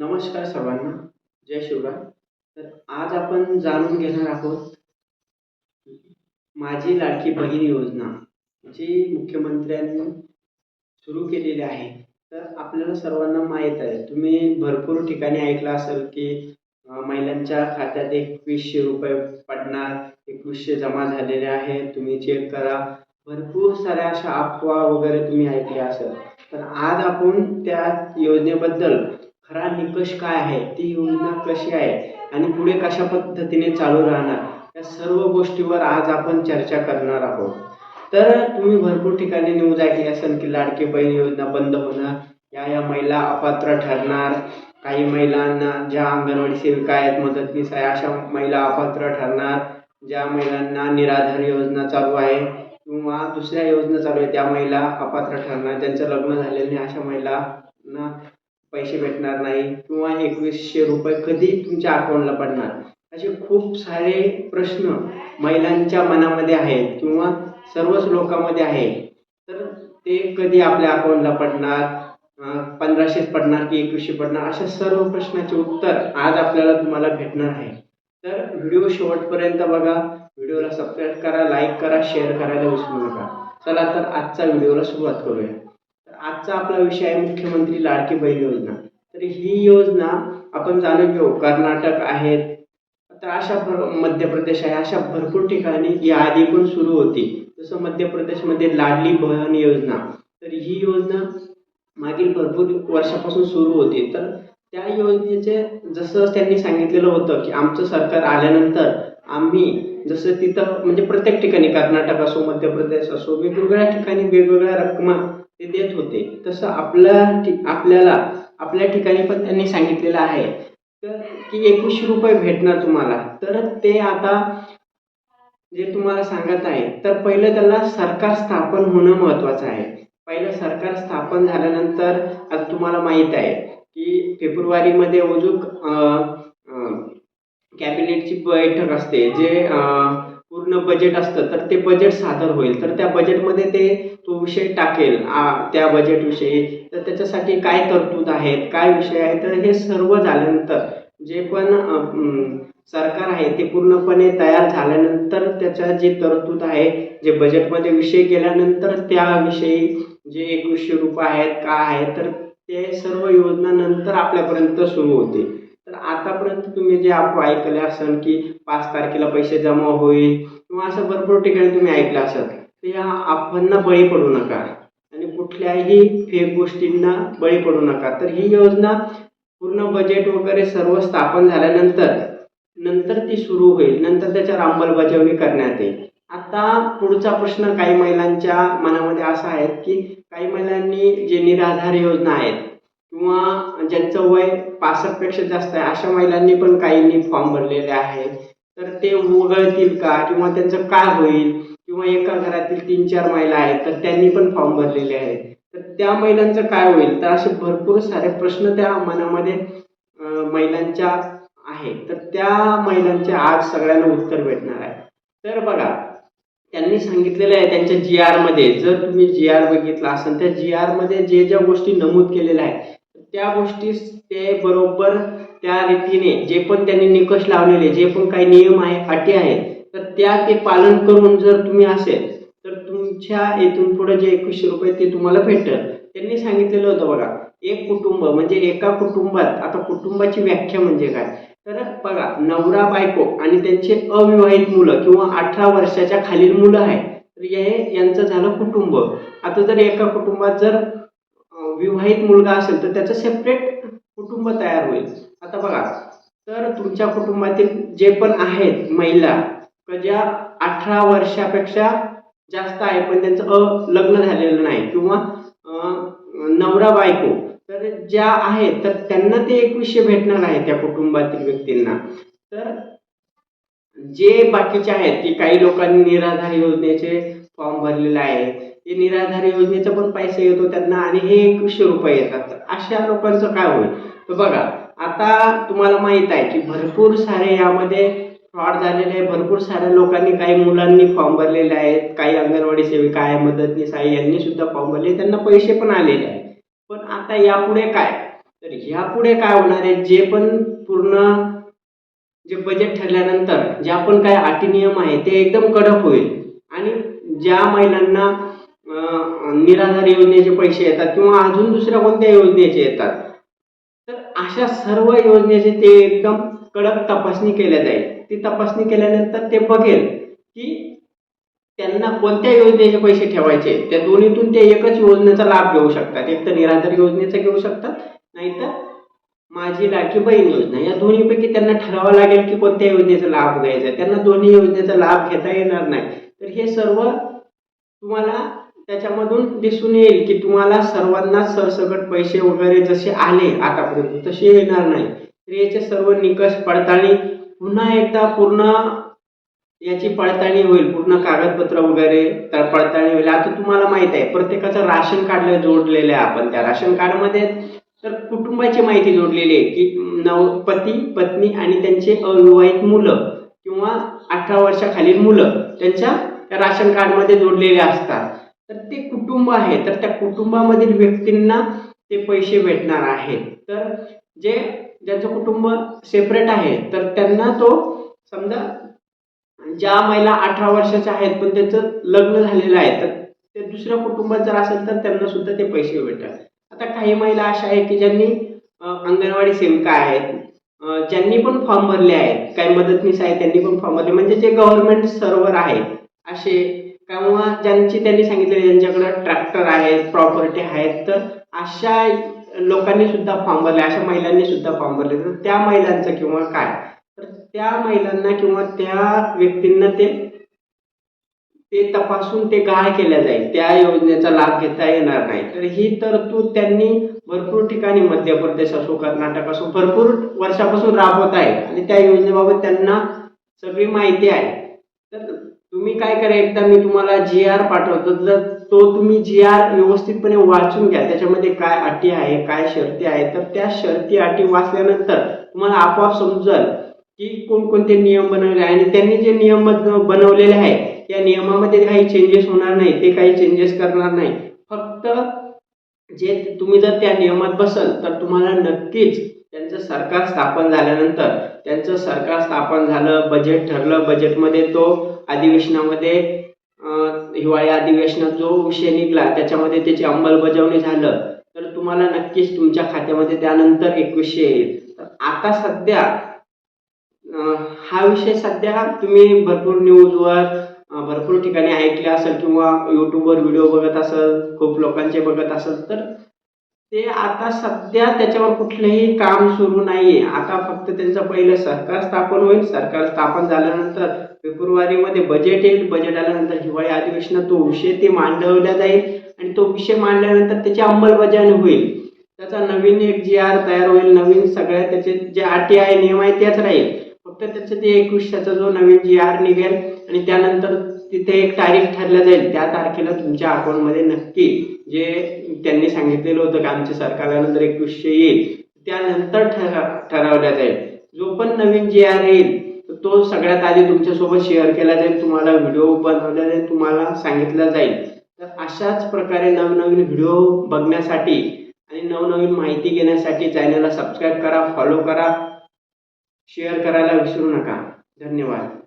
नमस्कार सर्वांना जय शिवराय. तर आज आपण जाणून घेणार आहोत माझी लाडकी बहीण योजना जी मुख्यमंत्र्यांनी सुरू केलेली आहे. तर आपल्याला सर्वांना माहीत आहे तुम्ही भरपूर ठिकाणी ऐकलं असेल की महिलांच्या खात्यात एकवीसशे रुपये पडणार एकवीसशे जमा झालेले आहे तुम्ही चेक करा. भरपूर साऱ्या अशा अफवा वगैरे तुम्ही ऐकल्या असेल. तर आज आपण त्या योजनेबद्दल खरा निकष काय आहे ती योजना कशी आहे आणि पुढे कशा पद्धतीने चालू राहणार या सर्व गोष्टीवर आज आपण चर्चा करणार आहोत. तर तुम्ही भरपूर ठिकाणी न्यूज ऐकली असेल की लाडकी बहीण योजना बंद होणार या या महिला अपात्र ठरणार काही महिलांना ज्या अंगणवाडी सेविका आहेत मदतनीस आहे अशा महिला अपात्र ठरणार ज्या महिलांना निराधार योजना चालू आहे किंवा दुसऱ्या योजना चालू आहे त्या महिला अपात्र ठरणार ज्यांचं लग्न झालेलं नाही अशा महिलांना पैसे भेटणार नाही किंवा एकवीसशे रुपये कधी तुमच्या अकाउंटला पडणार. असे खूप सारे प्रश्न महिलांच्या मनामध्ये आहेत किंवा सर्वच लोकांमध्ये आहे. तर ते कधी आपल्या अकाउंटला पडणार पंधराशेच पडणार की एकवीसशे पडणार अशा सर्व प्रश्नाचे उत्तर आज आपल्याला तुम्हाला भेटणार आहे. तर व्हिडिओ शेवटपर्यंत बघा. व्हिडिओला सबस्क्राईब करा लाईक करा शेअर करायला विसरू नका. चला तर आजचा व्हिडिओला सुरुवात करूया. आजचा आपला विषय आहे मुख्यमंत्री लाडकी बहीण योजना. तर ही योजना आपण जाणून घेऊ. कर्नाटक आहेत तर अशा भर मध्य प्रदेश आहे. अशा भरपूर ठिकाणी याआधी पण सुरू होती. जसं मध्य प्रदेशमध्ये लाडली बहन योजना. तर ही योजना मागील भरपूर वर्षापासून सुरू होती. तर त्या योजनेचे जसं त्यांनी सांगितलेलं होतं की आमचं सरकार आल्यानंतर आम्ही जसं तिथं म्हणजे प्रत्येक ठिकाणी कर्नाटक असो मध्य प्रदेश असो वेगवेगळ्या ठिकाणी वेगवेगळ्या रकमा ते देत होते. तसं आपल्या आपल्याला आपल्या ठिकाणी पण त्यांनी सांगितलेलं आहे. तर की एकवीसशे रुपये भेटणार तुम्हाला. तर ते आता जे तुम्हाला सांगत आहे तर पहिलं त्याला सरकार स्थापन होणं महत्त्वाचं आहे. पहिलं सरकार स्थापन झाल्यानंतर आता तुम्हाला माहीत आहे की फेब्रुवारीमध्ये अजून कॅबिनेटची बैठक असते जे आ, पूर्ण बजेट असतं तर ते बजेट सादर होईल. तर त्या बजेटमध्ये ते तो विषय टाकेल त्या बजेटविषयी तर त्याच्यासाठी काय तरतूद आहेत काय विषय आहे तर हे सर्व झाल्यानंतर जे पण सरकार आहे ते पूर्णपणे तयार झाल्यानंतर त्याच्या जे तरतूद आहे जे बजेटमध्ये विषय केल्यानंतर त्याविषयी जे एकवीसशे रूप आहेत काय आहे तर ते सर्व योजना नंतर आपल्यापर्यंत सुरू होते तर आतापर्यंत तुम्ही जे आप ऐकले असेल की पाच तारखेला पैसे जमा होईल किंवा असं भरपूर ठिकाणी तुम्ही ऐकलं असत तर या अफवांना बळी पडू नका. आणि कुठल्याही फेक गोष्टींना बळी पडू नका. तर ही योजना पूर्ण बजेट वगैरे सर्व स्थापन झाल्यानंतर नंतर ती सुरू होईल. नंतर त्याच्यावर अंमलबजावणी करण्यात येईल. आता पुढचा प्रश्न काही महिलांच्या मनामध्ये असा आहे की काही महिलांनी जे निराधार योजना आहेत किंवा ज्यांचं वय पासष्टपेक्षा जास्त आहे अशा महिलांनी पण काहींनी फॉर्म भरलेले आहेत. तर ते वगळतील का? किंवा त्यांचं काय होईल? किंवा एका घरातील तीन चार महिला आहेत तर त्यांनी पण फॉर्म भरलेले आहेत. तर त्या महिलांचं काय होईल? तर असे भरपूर सारे प्रश्न त्या मनामध्ये महिलांच्या आहे तर त्या महिलांचे आज सगळ्यांना उत्तर भेटणार आहे. तर बघा त्यांनी सांगितलेलं आहे त्यांच्या जी आरमध्ये जर तुम्ही जी आर बघितला असेल त्या जी आरमध्ये जे ज्या गोष्टी नमूद केलेल्या आहेत त्या गोष्टी ते बरोबर त्या रीतीने जे पण त्यांनी निकष लावलेले जे पण काही नियम आहे अटी आहेत तर त्या ते पालन करून जर तुम्ही असेल तर तुमच्या इथून पुढे जे एकवीसशे रुपये ते तुम्हाला भेटेल त्यांनी सांगितलेलं होतं बघा एक कुटुंब म्हणजे एका कुटुंबात आता कुटुंबाची व्याख्या म्हणजे काय? तर बघा नवरा बायको आणि त्यांचे अविवाहित मुलं किंवा अठरा वर्षाच्या खालील मुलं आहेत. तर हे यांचं झालं कुटुंब. आता जर एका कुटुंबात जर विवाहित मुलगा असेल तर त्याचं सेपरेट कुटुंब तयार होईल. आता बघा तर तुमच्या कुटुंबातील जे पण आहेत महिला का ज्या अठरा वर्षापेक्षा जास्त आहे पण त्यांचं अ लग्न झालेलं नाही किंवा नवरा बायको तर ज्या आहेत तर त्यांना ते एकवीसशे भेटणार आहे त्या कुटुंबातील व्यक्तींना. तर जे बाकीचे आहेत की काही लोकांनी निराधार योजनेचे फॉर्म भरलेले आहे ते निराधार योजनेचा पण पैसे येतो त्यांना आणि हे एकशे रुपये येतात. तर अशा लोकांचं काय होईल? तर बघा आता तुम्हाला माहीत आहे की भरपूर सारे यामध्ये फ्रॉड झालेले आहे. भरपूर साऱ्या लोकांनी काही मुलांनी फॉर्म भरलेले आहेत काही अंगणवाडी सेविका आहे मदतनीस आहे यांनी सुद्धा फॉर्म भरले त्यांना पैसे पण आलेले आहेत. पण आता यापुढे काय? तर यापुढे काय होणार आहे? जे पण पूर्ण जे बजेट ठरल्यानंतर ज्या पण काय अटी नियम आहे ते एकदम कडक होईल. आणि ज्या महिलांना निराधार योजनेचे पैसे येतात किंवा अजून दुसऱ्या कोणत्या योजनेचे येतात. तर अशा सर्व योजनेचे ते एकदम कडक तपासणी केल्या जाईल. ती तपासणी केल्यानंतर ते बघेल की त्यांना कोणत्या योजनेचे पैसे ठेवायचे. त्या दोन्हीतून ते एकच योजनेचा लाभ घेऊ शकतात. एक तर निराधार योजनेचा घेऊ शकतात नाहीतर माझी लाडकी बहीण योजना. या दोन्हीपैकी त्यांना ठरवावं लागेल की कोणत्या योजनेचा लाभ घ्यायचा त्यांना दोन्ही योजनेचा लाभ घेता येणार नाही. तर हे सर्व तुम्हाला त्याच्यामधून दिसून येईल की तुम्हाला सर्वांना सरसकट पैसे वगैरे जसे आले आतापर्यंत तसे येणार नाही. तर याचे सर्व निकष पडताळणी पुन्हा एकदा पूर्ण याची पडताळणी होईल. पूर्ण कागदपत्र वगैरे तर पडताळणी होईल. आता तुम्हाला माहीत आहे प्रत्येकाचं राशन कार्डला जोडलेलं आहे आपण. त्या राशन कार्डमध्ये तर कुटुंबाची माहिती जोडलेली आहे की नव पती पत्नी आणि त्यांचे अविवाहित मुलं किंवा अठरा वर्षाखालील मुलं त्यांच्या राशन कार्डमध्ये जोडलेले असतात. तर ते कुटुंब आहे तर त्या कुटुंबामधील व्यक्तींना ते पैसे भेटणार आहेत. तर जे ज्यांचं कुटुंब सेपरेट आहे तर त्यांना तो समजा ज्या महिला अठरा वर्षाच्या आहेत पण त्यांचं लग्न झालेलं आहे तर ते दुसऱ्या कुटुंबात जर असेल तर त्यांना सुद्धा ते पैसे भेटतात. आता काही महिला अशा आहेत की ज्यांनी अंगणवाडी सेविका आहेत ज्यांनी पण फॉर्म भरले आहेत काही मदतनीस आहेत त्यांनी पण फॉर्म भरले म्हणजे जे गव्हर्नमेंट सर्व्हर आहेत असे किंवा ज्यांची त्यांनी सांगितले ज्यांच्याकडं ट्रॅक्टर आहेत प्रॉपर्टी आहेत तर अशा लोकांनी सुद्धा फॉर्म भरले अशा महिलांनी सुद्धा फॉर्म भरले. तर त्या महिलांचं किंवा काय? तर त्या महिलांना किंवा त्या व्यक्तींना ते ते तपासून ते गाळ केल्या जाईल. त्या योजनेचा लाभ घेता येणार नाही. तर ही तरतूद त्यांनी भरपूर ठिकाणी मध्य प्रदेश असो कर्नाटक असो भरपूर वर्षापासून राबवत आहे. आणि त्या योजनेबाबत त्यांना सगळी माहिती आहे. तुम्ही काय करा एकदा मी तुम्हाला जी आर पाठवतो. जर तो तुम्ही जी आर व्यवस्थितपणे वाचून घ्या. त्याच्यामध्ये काय अटी आहे काय शर्ती आहे तर त्या शर्ती अटी वाचल्यानंतर तुम्हाला आपोआप समजेल की कोणकोणते नियम बनवले आहे आणि त्यांनी जे नियम बनवलेले आहे या नियमामध्ये काही चेंजेस होणार नाही. ते काही चेंजेस करणार नाही. फक्त जे तुम्ही जर त्या नियमात बसल तर तुम्हाला नक्कीच त्यांचं सरकार स्थापन झाल्यानंतर त्यांचं सरकार स्थापन झालं बजेट ठरलं. बजेटमध्ये तो अधिवेशनामध्ये हिवाळी अधिवेशनात जो विषय निघला त्याच्यामध्ये त्याची अंमलबजावणी झालं. तर तुम्हाला नक्कीच तुमच्या खात्यामध्ये त्यानंतर एकवीसशे येईल. तर आता सध्या हा विषय सध्या तुम्ही भरपूर न्यूजवर भरपूर ठिकाणी ऐकले असेल किंवा यूट्यूबवर व्हिडिओ बघत असेल खूप लोकांचे बघत असेल तर ते आता सध्या त्याच्यावर कुठलंही काम सुरू नाहीये. आता फक्त त्यांचं पहिलं सरकार स्थापन होईल. सरकार स्थापन झाल्यानंतर फेब्रुवारीमध्ये बजेट येईल. बजेट आल्यानंतर हिवाळी अधिवेशनात तो विषय ते मांडवला जाईल आणि तो विषय मांडल्यानंतर त्याची अंमलबजावणी होईल. त्याचा नवीन एक जी आर तयार होईल. नवीन सगळ्या त्याचे जे अटी आहे नियम आहे त्याच राहील. फक्त त्याचं ते एकविसाचा जो नवीन जी आर निघेल आणि त्यानंतर तिथे एक तारीख ठरल्या जाईल. त्या तारखेला तुमच्या अकाउंटमध्ये नक्की जे त्यांनी सांगितलेलं होतं की आमच्या सरकार एकवीसशे येईल त्यानंतर ठरा ठरवल्या जाईल जो पण नवीन जे आर येईल तर तो सगळ्यात आधी तुमच्यासोबत शेअर केला जाईल तुम्हाला व्हिडिओ बनवला जाईल तुम्हाला सांगितला जाईल. तर अशाच प्रकारे नवनवीन व्हिडिओ बघण्यासाठी आणि नवनवीन माहिती घेण्यासाठी चॅनलला सबस्क्राईब करा फॉलो करा शेअर करायला विसरू नका. धन्यवाद.